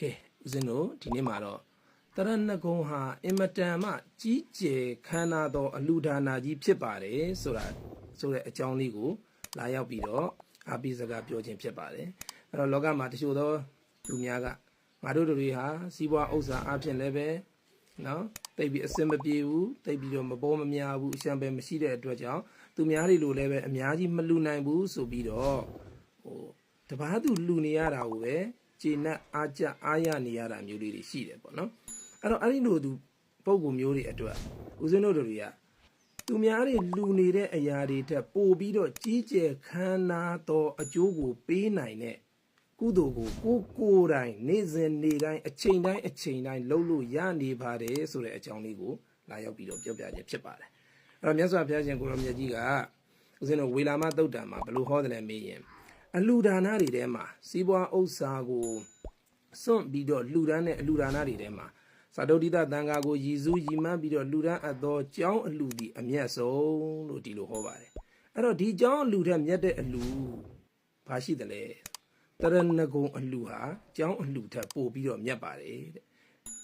ကဲဦးဇင်းတို့ဒီနေ့မှာတော့တရဏဂုံဟာအင်မတန်မှကြီးကျယ်ခမ်းနားသော အလူဒါနာကြီးဖြစ်ပါတယ်ဆိုတာဆိုတဲ့အကြောင်းလေးကိုလာရောက်ပြီးတော့အပိစကားပြောခြင်းဖြစ်ပါတယ်အဲ့တော့လောကမှာတချို့သောလူများကငါတို့တို့တွေဟာစီးပွားဥစ္စာအဖြစ်လည်းပဲနော်တိတ်ပြီးအစင်မပြေဘူးတိတ်ပြီးတော့မပေါ်မများဘူးအရှံပဲမရှိတဲ့အတွက်ကြောင့်သူများတွေလိုလည်းပဲအများကြီးမလူနိုင်ဘူးဆိုပြီးတော့ဟိုတပားသူလူနေရတာကိုပဲ ခြေနဲ့အားကြအားရနေရတာမျိုးလေးတွေရှိတယ်ပေါ့နော်အဲ့တော့အဲ့ဒီလိုသူပုံကူမျိုးတွေအတွက်ဦးဇင်းတို့တို့တွေကသူများတွေလူနေတဲ့အရာတွေတက်ပို့ပြီးတော့ကြီးကျယ်ခမ်းနားသောအကျိုးကိုပေးနိုင်တဲ့ကုသိုလ်ကိုကိုကိုယ်တိုင်နေ့စဉ်နေ့တိုင်းအချိန်တိုင်းအချိန်တိုင်းလုပ်လို့ရနေပါတယ်ဆိုတဲ့အကြောင်းလေးကိုလာရောက်ပြီးတော့ပြောပြခြင်းဖြစ်ပါတယ်အဲ့တော့မြတ်စွာဘုရားရှင်ကိုရောမြတ်ကြီးကဦးဇင်းတို့ဝေလာမသုတ်တံမှာဘယ်လိုဟောတယ်လဲမေးရင် အလူဒါနတွေထဲမှာစီးပွားဥစ္စာကိုစွန့်ပြီးတော့လှူဒန်းတဲ့အလူဒါနတွေထဲမှာသာဒုတိတသံဃာကိုရည်စူးရည်မှန်းပြီးတော့လှူဒန်းအပ်သောကြောင်းအလူဒီအမျက်ဆုံးလို့ဒီလိုဟောပါတယ်အဲ့တော့ဒီကြောင်းအလူထက်မြတ်တဲ့အလူဘာရှိတယ်လဲတရဏဂုံအလူဟာကြောင်းအလူထက်ပို့ပြီးတော့မြတ်ပါတယ်တဲ့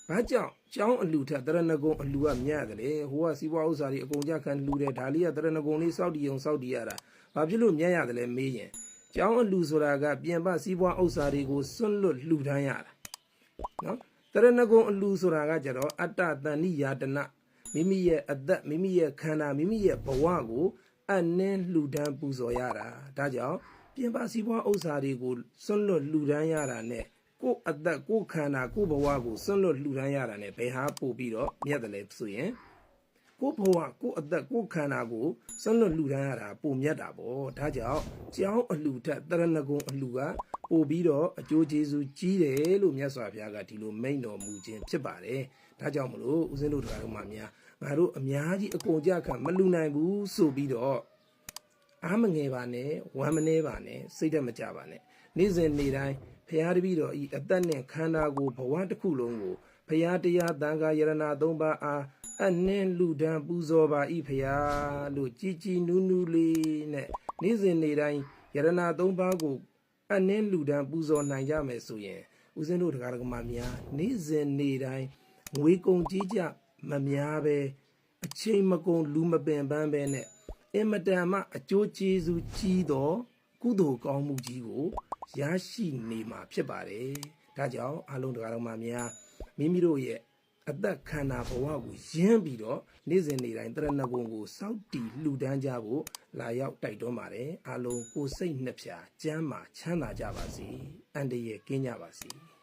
ဘာကြောင့်ကျောင်းအလူထက်တရဏဂုံအလူကမြတ်တယ်လေဟိုကစီးပွားဥစ္စာတွေအကုန်ကြခံလူတယ်ဒါလေးကတရဏဂုံလေးစောက်တီအောင်စောက်တီရတာဘာဖြစ်လို့မြတ်ရတယ်လဲမေးရင် ကျောင်းအလူဆိုတာကပြင်ပစီးပွားဥစ္စာတွေကိုစွန့်လွတ်လှူဒန်းရတာနော်တရဏဂုံအလူဆိုတာကကြတော့အတ္တတန်နိယာတနမိမိရဲ့အသက်မိမိရဲ့ခန္ဓာမိမိရဲ့ဘဝကိုအနှင်းလှူဒန်းပူဇော်ရတာဒါကြောင့်ပြင်ပစီးပွားဥစ္စာတွေကိုစွန့်လွတ်လှူဒန်းရတာ ਨੇ ကိုယ်အသက်ကိုယ်ခန္ဓာကိုယ်ဘဝကိုစွန့်လွတ်လှူဒန်းရတာ ਨੇ ဘယ်ဟာပို့ပြီးတော့မြတ်တယ်လဲဆိုရင် ကိုယ်ဘဝကိုယ်အသက်ကိုယ်ခန္ဓာကိုစွန့်လွတ်လှူဒန်းရတာပုံမြတ်တာပေါ့ဒါကြောင့်ကြောင်းအလှူထက်တရဏဂုံအလှူကပို့ပြီးတော့အကျိုးကျေးဇူးကြီးတယ်လို့မြတ်စွာဘုရားကဒီလိုမိန့်တော်မူခြင်းဖြစ်ပါတယ်ဒါကြောင့်မလို့ဦးဇင်းတို့တရားတော်မှာများငါတို့အများကြီးအကုန်ကြခံမလူနိုင်ဘူးဆိုပြီးတော့အားမငယ်ပါနဲ့ဝမ်းမနေပါနဲ့စိတ်တက်မကြပါနဲ့နေ့စဉ်နေ့တိုင်းဖရာတပည့်တော်ဤအသက်နဲ့ခန္ဓာကိုယ်ဘဝတစ်ခုလုံးကိုဖရာတရားတန်ခါယရဏသုံးပါးအား အနှင်းလူဒန်းပူဇော်ပါဤဖရာလို့ကြည်ကြည်နူးနူးလေးနဲ့နေ့စဉ်နေ့တိုင်းယရဏသုံးပါးကိုအနှင်းလူဒန်းပူဇော်နိုင်ကြမယ်ဆိုရင်ဦးဇင်းတို့တရားဓမ္မများနေ့စဉ်နေ့တိုင်းငွေကုန်ကြီးကြမများပဲအချိန်မကုန်လူမပင်ပန်းပဲနဲ့အင်မတန်မှအကျိုးကျေးဇူးကြီးသောကုသိုလ်ကောင်းမှုကြီးကိုရရှိနေမှာဖြစ်ပါတယ်။ဒါကြောင့်အလုံးတရားတော်မှာများမိမိတို့ရဲ့ အသက်ခန္ဓာဘဝကိုရင်းပြီးတော့နေ့စဉ်နေ့တိုင်းတရဏဂုံကိုစောက်တီလှူဒန်းကြဖို့လာရောက်တိုက်တွန်းပါတယ်။အလုံးကိုစိတ်နှစ်ဖြာကျမ်းမာချမ်းသာကြပါစေ။အန္တရာယ်ကင်းကြပါစေ။